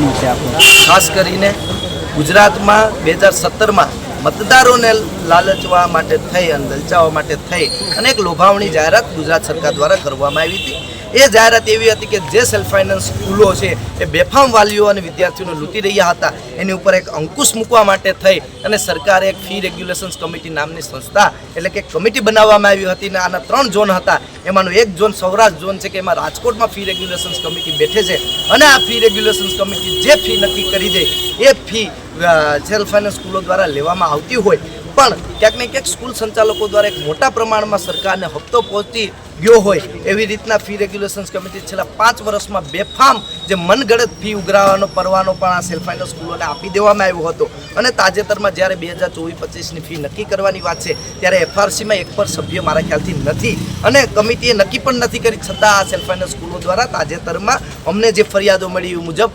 માટેનું છે આપણું. ખાસ કરીને ગુજરાતમાં બે હજાર સત્તરમાં મતદારોને લાલચવા માટે થઈ અને લલચાવવા માટે થઈ અને એક લોભાવણી જાહેરાત ગુજરાત સરકાર દ્વારા કરવામાં આવી હતી. એ જાહેરાત એવી હતી કે જે સેલ્ફ ફાઇનાન્સ સ્કૂલો છે એ બેફામ વાલીઓ અને વિદ્યાર્થીઓને લૂંટી રહ્યા હતા. એની ઉપર એક અંકુશ મૂકવા માટે થઈ અને સરકારે એક ફી રેગ્યુલેશન્સ કમિટી નામની સંસ્થા એટલે કે કમિટી બનાવવામાં આવી હતી અને આના ત્રણ ઝોન હતા. એમાંનો એક ઝોન સૌરાષ્ટ્ર ઝોન છે કે એમાં રાજકોટમાં ફી રેગ્યુલેશન્સ કમિટી બેઠે છે અને આ ફી રેગ્યુલેશન્સ કમિટી જે ફી નક્કી કરી દે એ ફી સેલ્ફ ફાઇનાન્સ સ્કૂલો દ્વારા લેવામાં આવતી હોય. પણ ક્યાંક ને ક્યાંક સ્કૂલ સંચાલકો દ્વારા એક મોટા પ્રમાણમાં સરકારને હપ્તો પહોંચી ગયો હોય એવી રીતના ફી રેગ્યુલેશન્સ કમિટી છેલ્લા પાંચ વર્ષમાં બેફામ જે મનગઢત ફી ઉઘરાવવાનો પરવાનો પણ આ સેલ્ફ ફાઇનાન્સ સ્કૂલોને આપી દેવામાં આવ્યો હતો. અને તાજેતરમાં જ્યારે બે હજાર ચોવીસ પચીસની ફી નક્કી કરવાની વાત છે, ત્યારે એફઆરસીમાં એક પણ સભ્ય મારા ખ્યાલથી નથી. અને કમિટીએ નક્કી પણ નથી કરી, છતાં આ સેલ્ફ ફાઇનાન્સ સ્કૂલો દ્વારા તાજેતરમાં અમને જે ફરિયાદો મળી એ મુજબ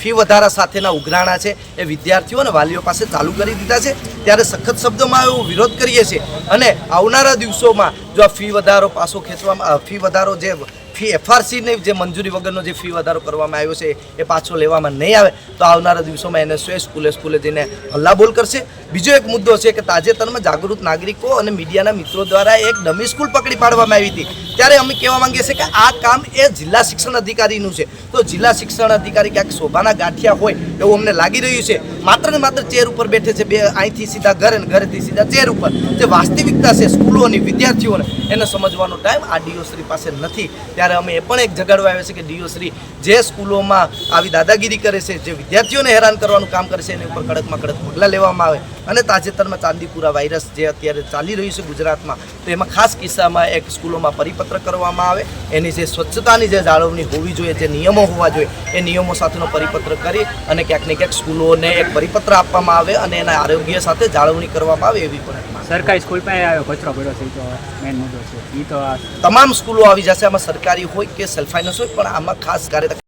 ફી વધારા સાથેના ઉઘરાણા છે એ વિદ્યાર્થીઓ અને વાલીઓ પાસે ચાલુ કરી દીધા છે. ત્યારે સખત શબ્દોમાં એવો વિરોધ કરીએ છીએ. અને આવનારા દિવસોમાં જો આ ફી વધારો પાછો ખેંચવામાં ફી વધારો જે ફી, એફઆરસીને જે મંજૂરી વગરનો જે ફી વધારો કરવામાં આવ્યો છે, એ પાછો લેવામાં નહીં આવે, તો આવનારા દિવસોમાં એનએસઓએ સ્કૂલે સ્કૂલે જઈને હલ્લાબોલ કરશે. બીજો એક મુદ્દો છે કે તાજેતરમાં જાગૃત નાગરિકો અને મીડિયાના મિત્રો દ્વારા એક ડમી સ્કૂલ પકડી પાડવામાં આવી હતી. ત્યારે અમે કહેવા માંગીએ છીએ કે આ કામ એ જિલ્લા શિક્ષણ અધિકારીનું છે. તો જિલ્લા શિક્ષણ અધિકારી ક્યાંક શોભાના ગાંઠિયા હોય એવું અમને લાગી રહ્યું છે. માત્ર ને માત્ર ચેર ઉપર બેઠે છે, બે અહીંથી સીધા ઘરે ને ઘરેથી સીધા ચેર ઉપર. જે વાસ્તવિકતા છે સ્કૂલોની, વિદ્યાર્થીઓને, એને સમજવાનો ટાઈમ આ ડીઓ શ્રી પાસે નથી. ત્યારે અમે એ પણ એક જગાડવા આવ્યા છે કે ડીઓશ્રી જે સ્કૂલોમાં આવી દાદાગીરી કરે છે, જે વિદ્યાર્થીઓને હેરાન કરવાનું કામ કરે છે, એની ઉપર કડકમાં કડક પગલાં લેવામાં આવે. અને તાજેતરમાં ચાંદીપુરા વાયરસ જે અત્યારે ચાલી રહ્યું છે ગુજરાતમાં તો એમાં ખાસ કિસ્સામાં એક સ્કૂલોમાં પરિપત્ર કરવામાં આવે. એની જે સ્વચ્છતાની જે જાળવણી હોવી જોઈએ જે નિયમો હોવા જોઈએ એ નિયમો સાથેનો પરિપત્ર કરી અને ક્યાંક ને ક્યાંક સ્કૂલોને એક પરિપત્ર આપવામાં આવે અને એના આરોગ્ય સાથે જાળવણી કરવામાં આવે એવી પણ સરકારી સ્કૂલ પાસે આવ્યો કચરો પડ્યો છે તો મેઇન મુદ્દો છે. એ તો તમામ સ્કૂલો આવી જશે આમાં સરકારી હોય કે સેલ્ફ ફાઇનાન્સ હોય પણ આમાં ખાસ કાર્ય